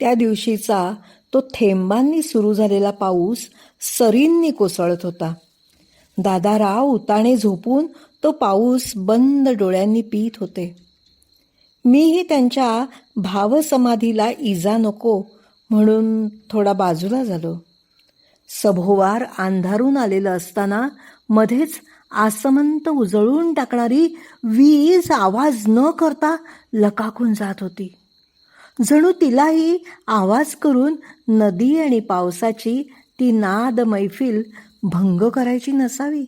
त्या दिवशीचा तो थेंबांनी सुरू झालेला पाऊस सरींनी कोसळत होता. दादाराव उताणे झोपून तो पाऊस बंद डोळ्यांनी पीत होते. मीही त्यांच्या भावसमाधीला इजा नको म्हणून थोडा बाजूला झालो. सभोवार अंधारून आलेलं असताना मध्येच आसमंत उजळून टाकणारी वीज आवाज न करता लकाकून जात होती. जणू तिलाही आवाज करून नदी आणि पावसाची ती नाद मैफिल भंग करायची नसावी.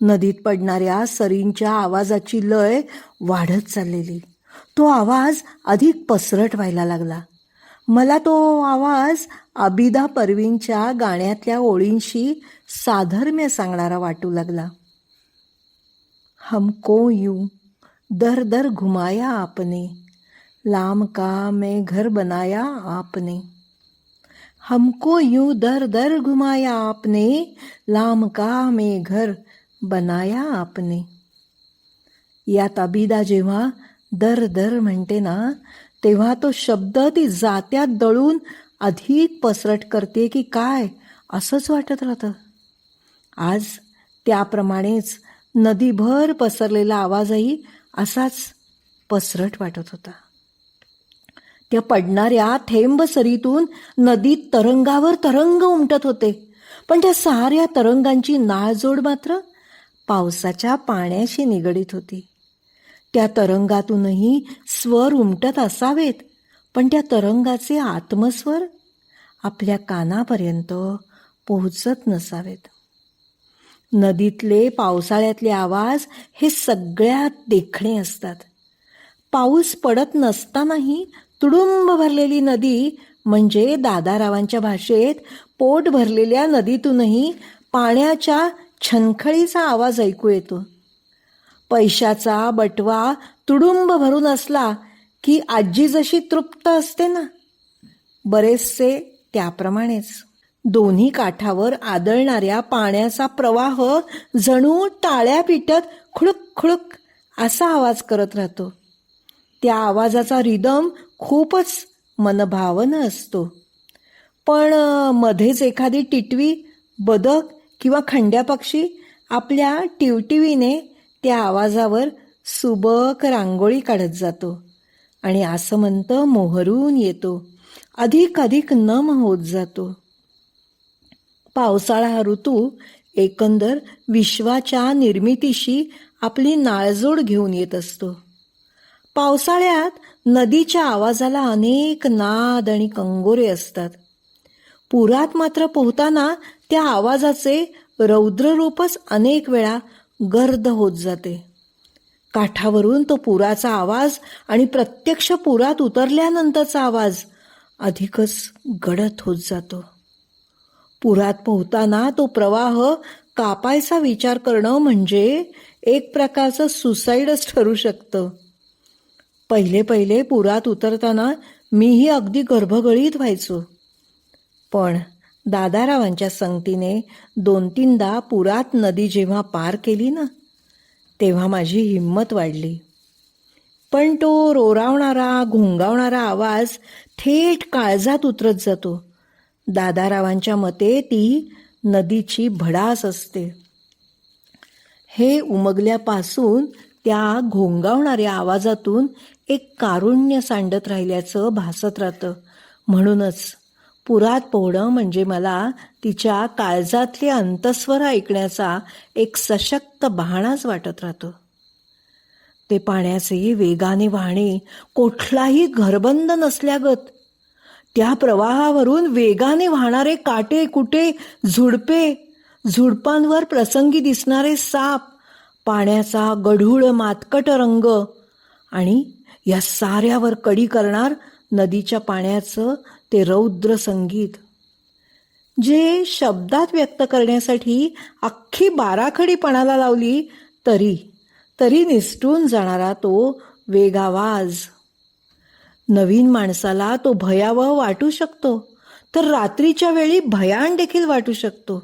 नदीत पडणाऱ्या सरींच्या आवाजाची लय वाढत चाललेली. तो आवाज अधिक पसरट व्हायला लागला. मला तो आवाज अबिदा परवीनच्या गाण्यातल्या ओळींशी साधर्म्य सांगणारा वाटू लागला. हमको यू? दर दर घुमाया आपने. लाम का में घर बनाया आपने? हमको यूं दर दर घुमाया आपने लाम का में घर बनाया आपने। या ताबीदा जेव्हा दर दर म्हणते ना तेव्हा तो शब्द ती जात्यात दळून अधिक पसरट करते की काय असंच वाटत राहतं. आज त्याप्रमाणेच नदीभर पसरलेला आवाजही असाच पसरट वाटत होता. त्या पडणाऱ्या थेंब सरीतून नदीत तरंगावर तरंग उमटत होते. पण त्या साऱ्या तरंगांची नाळजोड मात्र पावसाच्या पाण्याशी निगडीत होती. त्या तरंगातूनही स्वर उमटत असावेत पण त्या तरंगाचे आत्मस्वर आपल्या कानापर्यंत पोहोचत नसावेत. नदीतले पावसाळ्यातले आवाज हे सगळ्यात देखणे असतात. पाऊस पडत नसतानाही तुडुंब भरलेली नदी म्हणजे दादारावांच्या भाषेत पोट भरलेल्या नदीतूनही पाण्याच्या छनखळीचा आवाज ऐकू येतो. पैशाचा बटवा तुडुंब भरून असला की आजी जशी तृप्त असते ना? बरेचसे त्याप्रमाणेच. दोन्ही काठावर आदळणाऱ्या पाण्याचा प्रवाह जणू टाळ्या पिटत खुळुक खुळुक असा आवाज करत राहतो. त्या आवाजाचा रिदम खूपच मनभावन असतो. पण मध्येच एखादी टिटवी बदक किंवा खंड्या पक्षी आपल्या टिवटिवीने त्या आवाजावर सुबक रांगोळी काढत जातो आणि असं म्हणतं मोहरून येतो. अधिक अधिक नम होत जातो. पावसाळा हा ऋतू एकंदर विश्वाच्या निर्मितीशी आपली नाळजोड घेऊन येत असतो. पावसाळ्यात नदीच्या आवाजाला अनेक नाद आणि कंगोरे असतात. पुरात मात्र पोहताना त्या आवाजाचे रौद्ररूपच अनेक वेळा गर्द होत जाते. काठावरून तो पुराचा आवाज आणि प्रत्यक्ष पुरात उतरल्यानंतरचा आवाज अधिकच गडद होत जातो. पुरात पोहताना तो प्रवाह कापायचा विचार करणं म्हणजे एक प्रकारचं सुसाईडच ठरू शकतं. पहिले पहिले पुरात उतरताना मीही अगदी गर्भगळीत व्हायचो. पण दादारावांच्या संगतीने दोन तीनदा पुरात नदी जेव्हा पार केली ना तेव्हा माझी हिंमत वाढली. पण तो रोरावणारा घोंगावणारा आवाज थेट काळजात उतरत जातो. दादारावांच्या मते ती नदीची भडास असते. हे उमगल्यापासून त्या घोंगावणाऱ्या आवाजातून एक कारुण्य सांडत राहिल्याचं भासत राहतं. म्हणूनच पुरात पोहणं म्हणजे मला तिच्या काळजातले अंतस्वर ऐकण्याचा एक सशक्त बहाणाच वाटत राहतो. ते पाण्याचे वेगाने वाहणे कुठलाही घरबंद नसल्यागत त्या प्रवाहावरून वेगाने वाहणारे काटे कुटे झुडपे झुडपांवर प्रसंगी दिसणारे साप पाण्याचा गढूळ मातकट रंग आणि या साऱ्यावर कडी करणार नदीच्या पाण्याचं ते रौद्र संगीत. जे शब्दात व्यक्त करण्यासाठी अख्खी बाराखडी पणाला लावली तरी तरी निसटून जाणारा तो वेगावाज. नवीन माणसाला तो भयावह वाटू शकतो तर रात्रीच्या वेळी भयान देखील वाटू शकतो.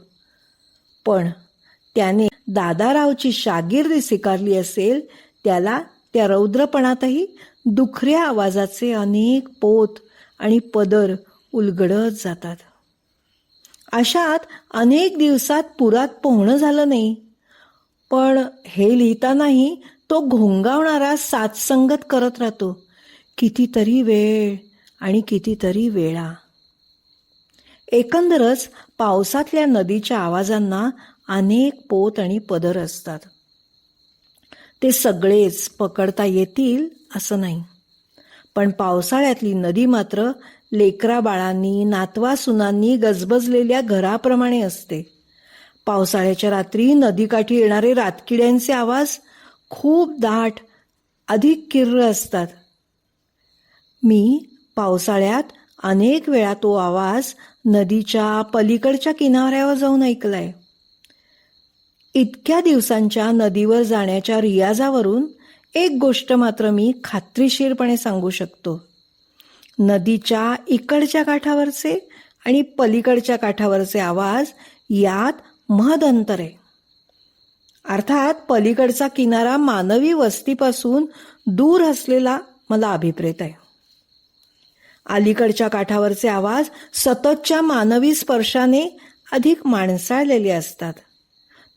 पण त्याने दादारावची शागिर्दी स्वीकारली असेल त्याला त्या रौद्रपणातही दुखऱ्या आवाजाचे अनेक पोत आणि पदर उलगडत जातात. अशात अनेक दिवसात पुरात पोहणं झालं नाही. पण हे लिहितानाही तो घोंगावणारा साथसंगत करत राहतो. कितीतरी वेळ आणि कितीतरी वेळा. एकंदरच पावसातल्या नदीच्या आवाजांना अनेक पोत आणि पदर असतात. ते सगळेच पकडता येतील असं नाही. पण पावसाळ्यातली नदी मात्र लेकरा बाळांनी नातवा सुनांनी गजबजलेल्या घराप्रमाणे असते. पावसाळ्याच्या रात्री नदीकाठी येणारे रातकिड्यांचे आवाज खूप दाट अधिक किर्र असतात. मी पावसाळ्यात अनेक वेळा तो आवाज नदीच्या पलीकडच्या किनाऱ्यावर जाऊन ऐकलाय. इतक्या दिवसांच्या नदीवर जाण्याच्या रियाजावरून एक गोष्ट मात्र मी खात्रीशीरपणे सांगू शकतो. नदीच्या इकडच्या काठावरचे आणि पलीकडच्या काठावरचे आवाज यात महद अंतर आहे अर्थात पलीकडचा किनारा मानवी वस्तीपासून दूर असलेला मला अभिप्रेत आहे. अलीकडच्या काठावरचे आवाज सततच्या मानवी स्पर्शाने अधिक माणसाळलेले असतात.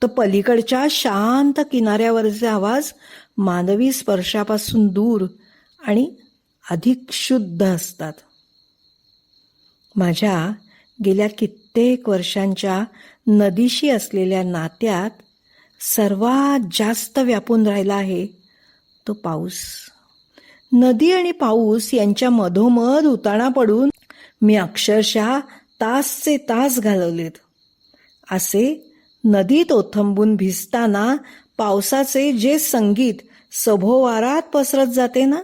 तर पलीकडच्या शांत किनाऱ्यावरचे आवाज मानवी स्पर्शापासून दूर आणि अधिक शुद्ध असतात. माझ्या गेल्या कित्येक वर्षांच्या नदीशी असलेल्या नात्यात सर्वात जास्त व्यापून राहिला आहे तो पाऊस. नदी आणि पाऊस यांच्या मधोमध उताणा पडून मी अक्षरशः तासचे तास घालवलेत. असे नदीत ओथंबून भिजताना पावसाचे जे संगीत सभोवारात पसरत जाते ना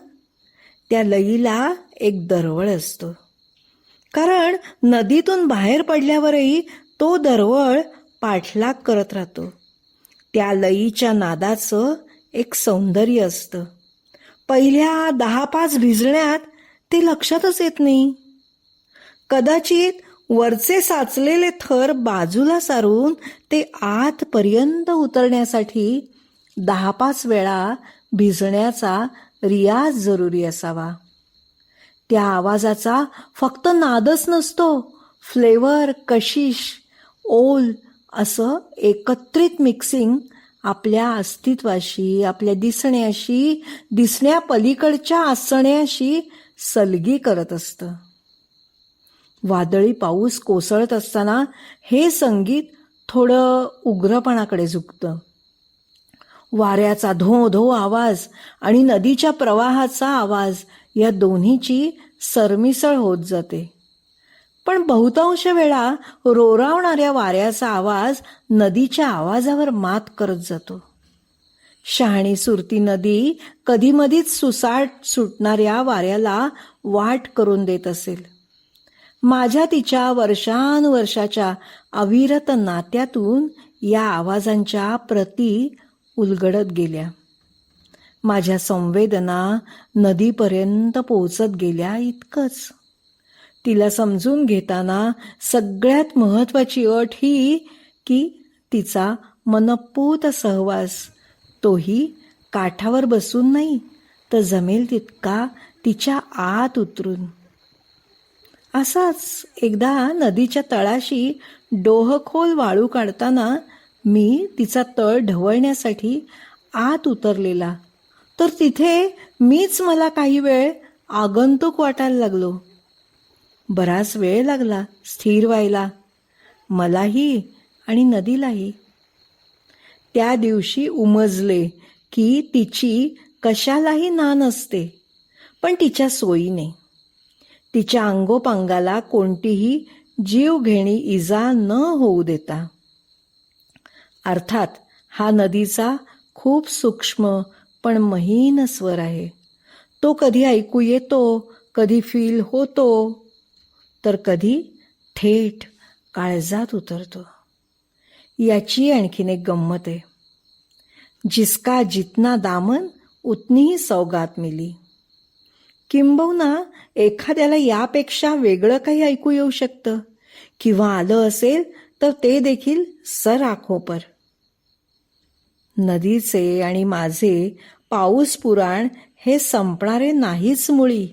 त्या लईला एक दरवळ असतो. कारण नदीतून बाहेर पडल्यावरही तो दरवळ पाठलाग करत राहतो. त्या लईच्या नादाचं एक सौंदर्य असतं. पहिल्या दहा पाच भिजण्यात ते लक्षातच येत नाही. कदाचित वरचे साचलेले थर बाजूला सारून ते आतपर्यंत उतरण्यासाठी दहा पाच वेळा भिजण्याचा रियाज जरुरी असावा. त्या आवाजाचा फक्त नादच नसतो. फ्लेवर कशिश ओल असं एकत्रित मिक्सिंग आपल्या अस्तित्वाशी आपल्या दिसण्याशी दिसण्यापलीकडच्या असण्याशी सलगी करत असतं. वादळी पाऊस कोसळत असताना हे संगीत थोडं उग्रपणाकडे झुकतं. वाऱ्याचा धो धो आवाज आणि नदीच्या प्रवाहाचा आवाज या दोन्हीची सरमिसळ होत जाते. पण बहुतांश वेळा रोरावणाऱ्या वाऱ्याचा आवाज नदीच्या आवाजावर मात करत जातो. शहाणी सुरती नदी कधीमधीच सुसाट सुटणाऱ्या वाऱ्याला वाट करून देत असेल. माझ्या तिच्या वर्षानुवर्षाच्या अविरत नात्यातून या आवाजांच्या प्रती उलगडत गेल्या. माझ्या संवेदना नदीपर्यंत पोचत गेल्या इतकंच. तिला समजून घेताना सगळ्यात महत्वाची अट ही की तिचा मनपूत सहवास तोही काठावर बसून नाही तर जमेल तितका तिच्या आत उतरून. असाच एकदा नदीच्या तळाशी डोहखोल वाळू काढताना मी तिचा तळ ढवळण्यासाठी आत उतरलेला. तर तिथे मीच मला काही वेळ आगंतुक वाटायला लागलो. बराच वेळ लागला स्थिर व्हायला. मलाही आणि नदीलाही. त्या दिवशी उमजले की तिची कशालाही ना नसते पण तिच्या सोयीने. तिच्या अंगोपांगाला कोणतीही जीवघेणी इजा न होऊ देता. अर्थात हा नदीचा खूप सूक्ष्म पण महीन स्वर आहे. तो कधी ऐकू येतो कधी फील होतो तर कधी थेट काळजात उतरतो. याची आणखीन एक गंमत आहे. जिसका जितना दामन उतनी ही सौगात मिली. किंबहुना एखाद्याला यापेक्षा वेगळं काही ऐकू येऊ शकतं. किंवा आलं असेल तर ते देखील सर आखोपर नदीचे आणि माझे पाऊस पुराण हे संपणारे नाहीच मुळी.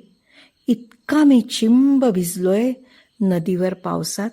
इतका मी चिंब भिजलोय नदीवर पावसात.